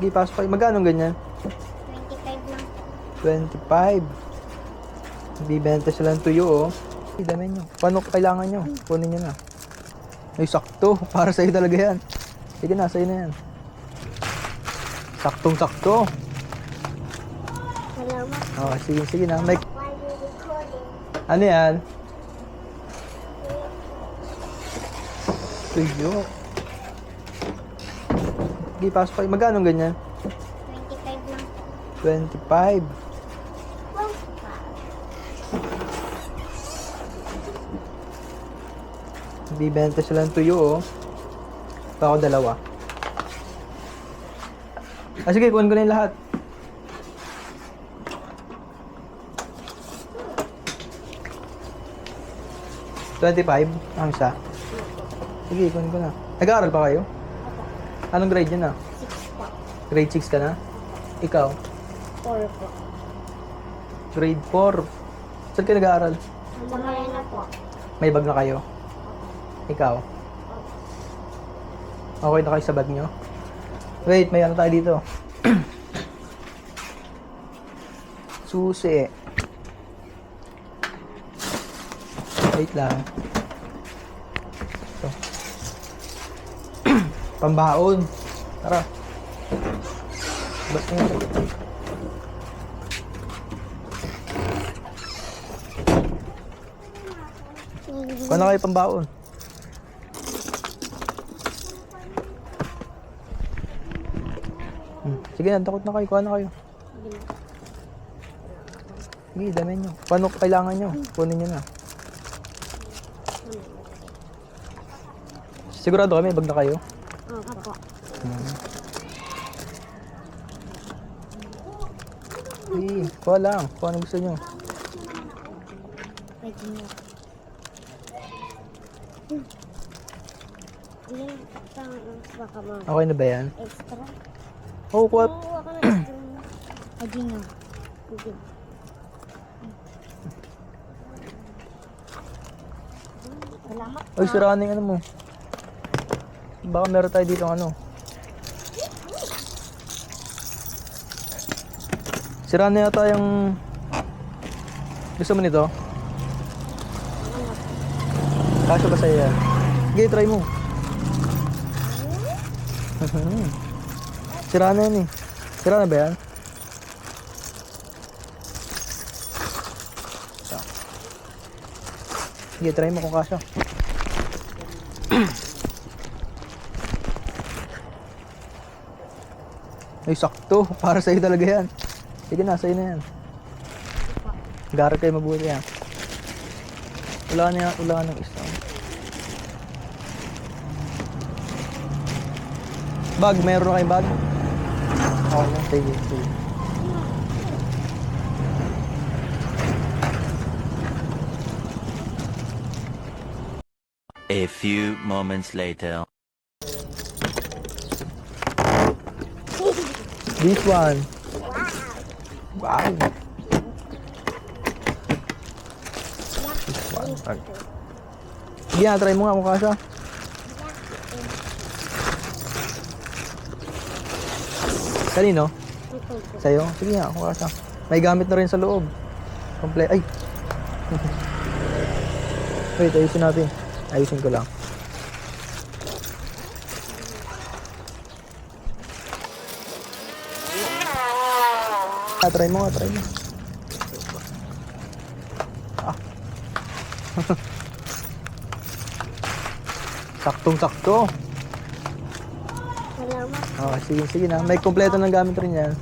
Sige, pasok kayo. Magkano ganyan? 25 lang. 25. Bibenta sila ng tuyo, oh. Dami nyo. Paano kailangan nyo? Kunin nyo na. Ay, sakto. Para sa'yo talaga yan. Sige na, sa'yo na yan. Saktong-sakto. Salamat. Oh, sige, sige na. May... Ano yan? Tuyo. Sige, pasok kayo. Magkano ganyan? 25 lang. 25. Wow. Bibenta sila ng tuyo, oh. Pa ako dalawa. Ah, sige, kunin ko na yung lahat. Twenty-five? Ang isa? Sige, kunin ko na. Nag-aaral pa kayo? Anong grade yun na? 6 po. Grade 6 ka na? Ikaw? 4 po. Grade 4. Saan kayo nag-aaral? Mamaya na po. May bag na kayo? Ikaw? Okay na kayo sa bag nyo? Wait, may ano tayo dito. Susi. Wait lang. Pambaon. Tara. Ba't? Kuha na kayo pambaon. Hmm. Sige na, takot na kayo. Kuha na kayo. Sige, dami nyo. Paano kailangan nyo? Kunin nyo na. Sigurado kami, bag na kayo. Kuha lang. Kuha na gusto nyo. Pwede mo? Okay na ba yan? Extra? Oo, kuha. Extra. Adi na. Sige. Salamat. Ay, sira na yung ano mo. Baka meron tayo dito ano. Sira na yata yung... Gusto mo nito? Kaso ba sa'yo yan? Sige, try mo. Sira na yan eh. Sira na ba yan? Sige, try mo kung kasya. Ay, sakto. Para sa'yo talaga yan. Sige na, sa'yo na yan. Gara kayo mabuti yan. Wala na yan, wala nang isa. Bag, meron na kayong bag? Okay lang, sige, sige. A few moments later. This one. Wow. One. Bag. Sige na, try mo nga kung kasya. Kanino? Sa'yo? Sige nga, kung kasya. May gamit na rin sa loob. Komple... Ay! Wait, ayusin natin. Ayusin ko lang. Ah, try mo nga, try mo. Ah. Saktong-sakto. Salamat. Ah, sige, sige na. May kompleto ng gamit rin yan.